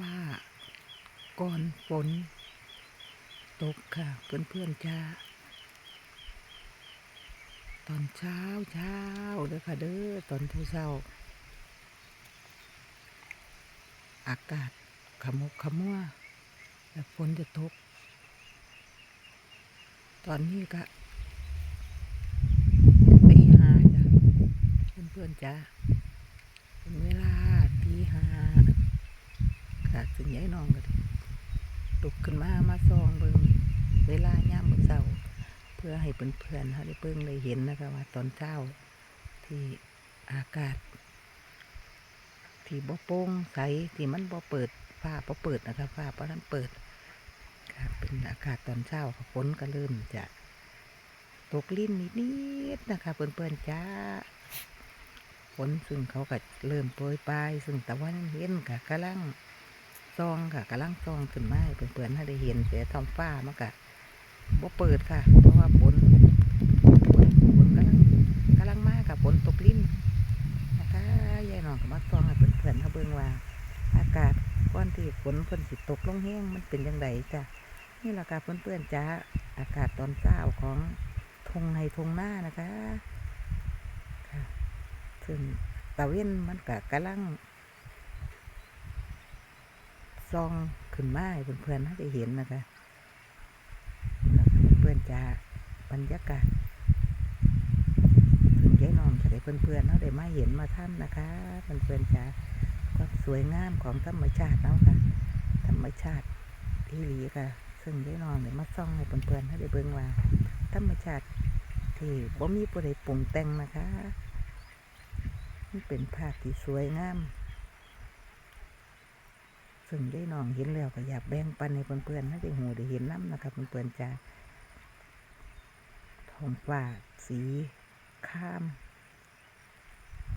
ว่าก่อนฝน ตกค่ะเพื่อนเพื่อนๆจ้าตอนเช้าเช้าเด้อค่ะเด้อตอนเช้าเช้าอากาศขมุกขมัวแล้วฝนจะตก ตอนนี้ก็ตีห้าจ้ะเพื่อนเพื่อนๆจ้าเป็นเวลาตีห้า ค่ะซึ่งยายน้องก็ลุกขึ้นมามาซองเบิงเวลาย่ามมื้อเช้าเพื่อให้เพื่อนๆเขาได้เบิ่งได้เห็นนะคะว่าตอนเช้าที่อากาศ ที่บ่โปร่งใสที่มันบ่เปิดฟ้าบ่เปิดนะคะฟ้าบ่ทันเปิดค่ะเป็นอากาศตอนเช้าฝนก็เริ่มจะตกลิ้นนิดๆนะคะเพื่อนๆจ้าฝนซึ่งเขาก็เริ่มโปรยปลายซึ่งตะวันเห็นกะกำลัง ซองค่ะกำลังซองขึ้นมาเพื่อนๆให้ได้เห็นเสียท้องฟ้ามันกะบ่เปิดค่ะ เพราะว่าฝนฝนฝนกำลังกำลังมากับฝนตกลิ้นนะคะยายนองก็มาซองให้เพื่อนๆเขาเบิ่งว่า อากาศก่อนที่ฝนฝนสิตกลงแห้งมันเป็นยังไงจ้ะนี่แหละค่ะเพื่อนๆจ้าอากาศตอนเช้าของทงในทงหน้านะคะค่ะซึ่งตะเว้นมันก็กำลัง ซองขึ้นมาให้เพื่อนๆให้ได้เห็นนะคะเพื่อนๆจะบรรยากาศถึงยายน้องจะได้เพื่อนๆเขาได้มาเห็นมาท่านนะคะเพื่อนๆจะความสวยงามของธรรมชาติเนาะค่ะ ธรรมชาติที่หลีค่ะ ซึ่งยายน้องเนี่ยมาซ่องให้เพื่อนๆให้ได้เบิ่งว่าธรรมชาติที่บ่มีผู้ใดปรุงแต่งนะคะ มันเป็นภาพที่สวยงาม ซึ่งได้น้องเห็นแล้วก็อยากแบ่งปันให้เพื่อนๆให้ได้หูได้เห็นน้ำนะครับเพื่อนๆจ้าท้องฟ้าสีข้าม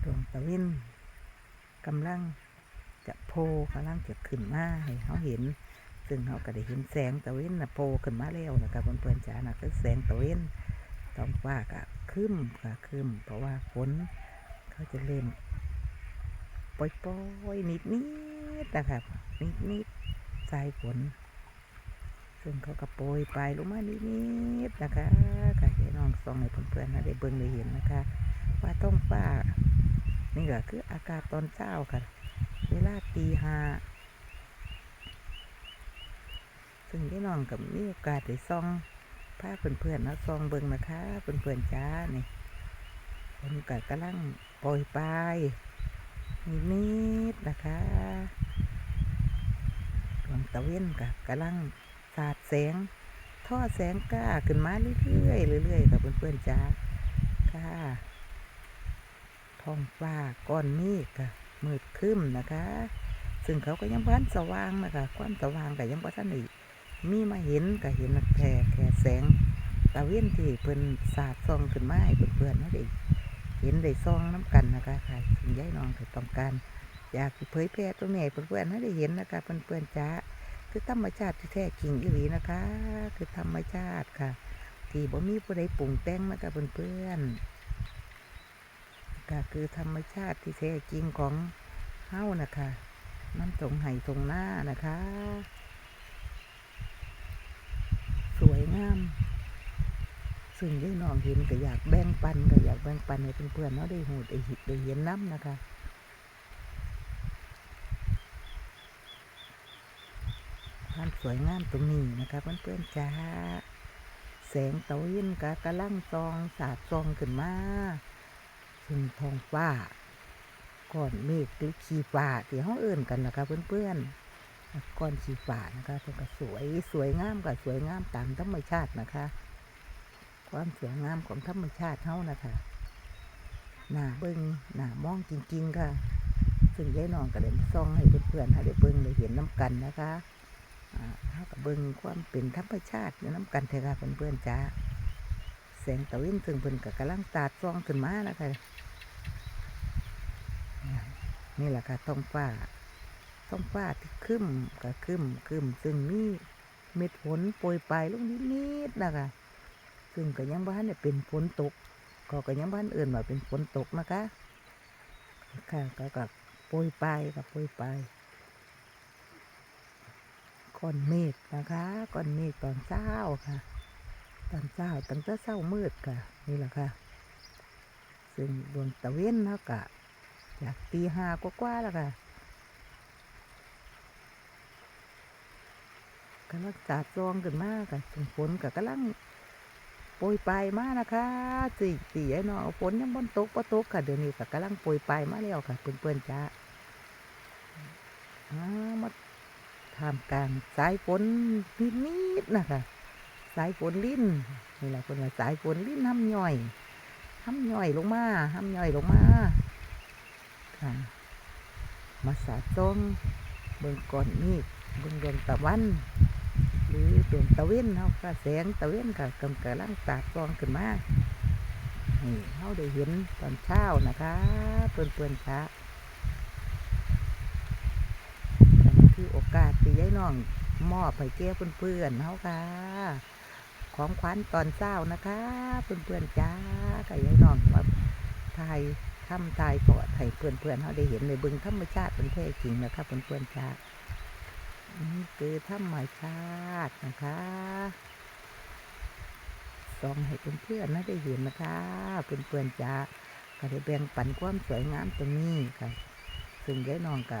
ดวงตะเวนกำลังจะโผล่กำลังจะขึ้นมาให้เขาเห็น ซึ่งเขาก็ได้เห็นแสงตะเวนนะโผล่ขึ้นมาแล้วนะครับเพื่อนๆจ้านะคือแสงตะเวนท้องฟ้าก็ครึ้มค่ะครึ้มเพราะว่าฝนเขาจะเล่น ปล่อยๆนิดนิดๆนะครับนิดนิดสายฝนซึ่งเขาก็โปรยไปลงมานิดนิดๆนะคะค่ะให้น้องส่องให้เพื่อนๆนะได้เบิ่งได้เห็นนะคะ ว่าต้องฟ้านี่ก็คืออากาศตอนเช้าค่ะ เวลาตีห้าซึ่งที่น้องกับมีโอกาสได้ส่องพาเพื่อนๆนะส่องเบิ่งนะคะเพื่อนๆจ้านี่ฝนก็กำลังโปรยปลาย นิดๆนะคะดวงตะเว้นก็กำลังสาดแสงท่อแสงกล้าขึ้นมาเรื่อยๆเรื่อยๆกับเพื่อนๆจ้าค่ะท้องฟ้าก้อนเมฆก็มืดครึ้มนะคะ ซึ่งเขาก็ยังบ้านสว่างนะคะความสว่างก็ยังบ่ทันได้มีมาเห็นก็เห็นแค่แค่แสงตะเว้นที่เพิ่นสาดส่องขึ้นมาให้เพื่อนๆนะเด็ก เห็นได้ซองน้ำกันนะคะค่ะถึงย้ายน้องก็ต้องการอยากเผยแพร่ตรงนี้ให้เพื่อนๆนะได้เห็นนะคะเพื่อนๆจ้าคือธรรมชาติที่แท้จริงอีหลีนะคะ คือธรรมชาติค่ะ ที่บ่มีผู้ใดปรุงแต่งนะคะเพื่อนๆก็คือธรรมชาติที่แท้จริงของเฮานะคะน้ำตรงไห้ตรงหน้านะคะ สวยงาม ซึ่งได้น้องเห็นก็อยากแบ่งปันก็อยากแบ่งปันให้เพื่อนๆเนาะได้หูได้เห็นได้เห็นน้ำนะคะความสวยงามตรงนี้นะคะเพื่อนๆจ้าแสงเตะวันก็กำลังซองสาดซองขึ้นมาซึ่งทองฟ้าก้อนเมฆหรือขีฟ้าที่เขาเอื่นกันนะคะเพื่อนๆก้อนขีฟ้านะคะเพิ่อนก็สวยสวยงามกับสวยงามตามธรรมชาตินะคะ ความสวยงามของธรรมชาติเท่านะคะหน้าเบิ้งหน้ามองจริง ๆ ค่ะ ซึ่งยายน้องก็เลยซ่องให้เพื่อนๆให้ได้เบิ้งได้เห็นน้ำกันนะคะอ่าเท่ากับเบิ้งความเป็นธรรมชาติอยู่น้ำกันเถอะค่ะเพื่อนๆจ้าแสงตะวันซึ่งเพิ่นก็กำลังตาดซ่องขึ้นมานะคะนี่แหละค่ะท้องฟ้าท้องฟ้าที่ครึ้มก็ครึ้มครึ้มซึ่งมีเม็ดฝนโปรยปลายลงนิดๆนะคะ ซึ่งก็ยังบ้านเนี่ยเป็นฝนตกก็ก็ยังบ้านอื่นว่าเป็นฝนตกนะคะค่ะก็กับโปรยปลายกับโปรยปลายก้อนเมฆนะคะก้อนเมฆตอนเช้าค่ะ ตอนเช้าตั้งแต่เช้ามืดค่ะ นี่แหละค่ะ ซึ่งดวงตะเวนเนาะกะจากตีห้ากว่าๆแล้วค่ะกำลังจาดจองขึ้นมากค่ะถึงฝนกับกำลัง โปรยปลายมานะคะสี่สี่ไอ้เนาะฝนยังบนตกปะตกค่ะเดี๋ยวนี้ก็กำลังโปรยปลายมาแล้วค่ะเพื่อนๆจ้าอ่ามาท่ามกลางสายฝนนิดๆนะคะ สายฝนลิ้นนี่แหละคนว่าสายฝนลิ้นห้ำย่อยห้ำย่อยลงมาห้ำย่อยลงมาค่ะมาสาดจ้องเบิ่งก่อนนี่เบิ่งดวงตะวัน หรือดวงตะเว้นเนาะค่ะแสงตะเว้นค่ะกำกำลังสาดจ้องขึ้นมานี่เขาได้เห็นตอนเช้านะคะเปื่อนเปื่อนช้านี่คือโอกาสที่ยายน้องมอบให้แก่เพื่อนๆเฮาค่ะ ของขวัญตอนเช้านะคะเพื่อนๆจ้าก็ยายน้องว่าถ่ายทำถ่ายปอดให้เพื่อนๆเฮาได้เห็นในบึงธรรมชาติเป็นแท้จริงนะคะเพื่อนๆจ้า นี่คือธรรมชาตินะคะส่องให้เพื่อนๆนะได้เห็นนะคะเพื่อนๆจ้าก็ได้แบ่งปันความสวยงามตรงนี้ค่ะ ซึ่งยายน้องก็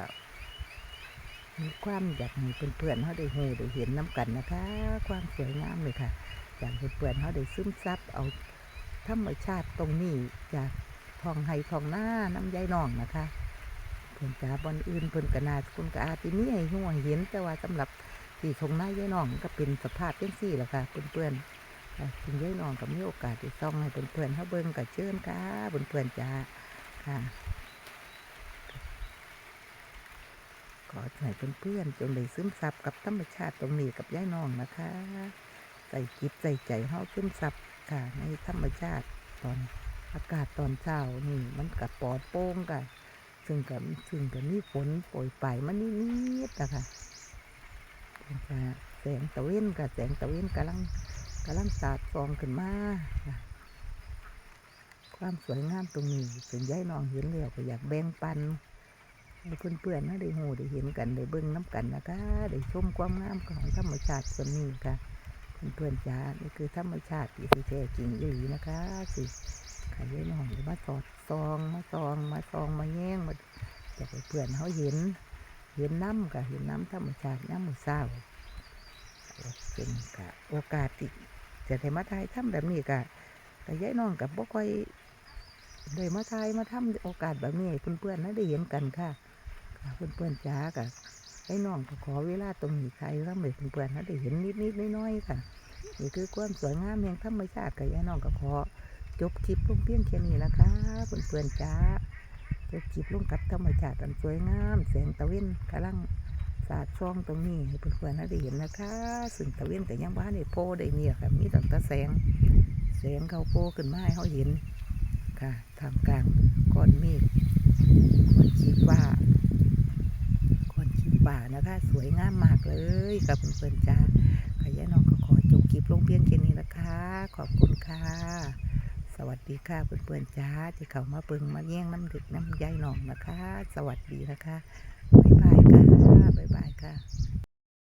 มีความอยากให้เพื่อนๆเขาได้เห็นได้เห็นน้กันนะคะ ความสวยงามเลยค่ะอยากให้เพื่อนๆเขาได้ซึมซับเอาธรรมชาติตรงนี้จากทองไห้ทองหน้าน้ำยายนองนะคะ พื่นจ๋าบอนอื่นเพื่อนกนาคุณกอาที่นี่ให้ห่วงเห็นแต่ว่าสำหรับที่ทงหน้ายายน่องก็เป็นสภาพเป็นสี่แหละค่ะเพื่อนๆค่ะคุณยายน่องก็มีโอกาสได้ซ่องให้เพื่อนๆเขาเบิ่งกับเชิญค่ะเพื่อนๆจ้าค่ะขอให้เพื่อนๆจงได้ซึมซับกับธรรมชาติตรงนี้กับย่ายน้องนะคะใส่จิตใส่ใจเฮาซึมซับค่ะในธรรมชาติตอนอากาศตอนเช้านี่มันกับปอดโปร่งกัน ซึ่งกับซึ่งกับมีฝนโปรยปลายมันนิดๆนะคะค่ะแสงตะเวนกับแสงตะเวนกำลังกำลังสาดฟองขึ้นมาความสวยงามตรงนี้ถึงย่ายน้องเห็นแล้วก็อยากแบ่งปันให้เพื่อนๆนะได้หูได้เห็นกันได้เบิ่งน้ำกันนะคะได้ชมความงามของธรรมชาติส่วนนี้ค่ะเพื่อนๆจ้านี่คือธรรมชาติที่แท้จริงอีหลีนะคะสิ ขายน้องมาสอดซองมาซองมาซองมาแย่งมาจะให้เพื่อนเขาเห็น เห็นน้ำกะเห็นน้ำธรรมชาติน้ำมือเศร้าเป็นกะโอกาสที่จะได้มาทายทำแบบนี้กะแต่ยายน้องกับบ่ค่อยได้มาทายมาทำโอกาสแบบนี้ให้เพื่อนๆนะได้เห็นกันค่ะค่ะเพื่อนๆจ้ากับไอ้น้องก็ขอเวลาตรงนี้ใครร่ำเด็กเพื่อนๆนะได้เห็นนิดๆน้อยๆค่ะนี่คือความสวยงามแห่งธรรมชาติกับไอ้น้องก็ขอ จบคลิปลงเพียงแค่นี้นะคะเพื่อนๆจ้าจบคลิปลงกับธรรมชาติอันสวยงามแสงตะเวนกำลังสาดช่องตรงนี้ให้เพื่อนๆนะได้เห็นนะคะซึ่งตะเวนแต่ยังบ้านได้โพได้เนี่ยค่ะมีตั้งแต่แสงแสงเขาโพขึ้นมาให้เขาเห็นค่ะทามกลางก้อนเมฆก้อนชีฟ้าคนขีป่านะคะ สวยงามมากเลยกับเพื่อนๆจ้าขยะน้องก็ขอจบคลิปลงเพียงแค่นี้นะคะ ขอบคุณค่ะ วัสดีค่ะเพื่อนๆจ้าที่เขามาปึงมาแย่งน้ำดึกน้ำยายนองนะคะ สวัสดีนะคะ บ๊ายบายค่ะ บ๊ายบายค่ะ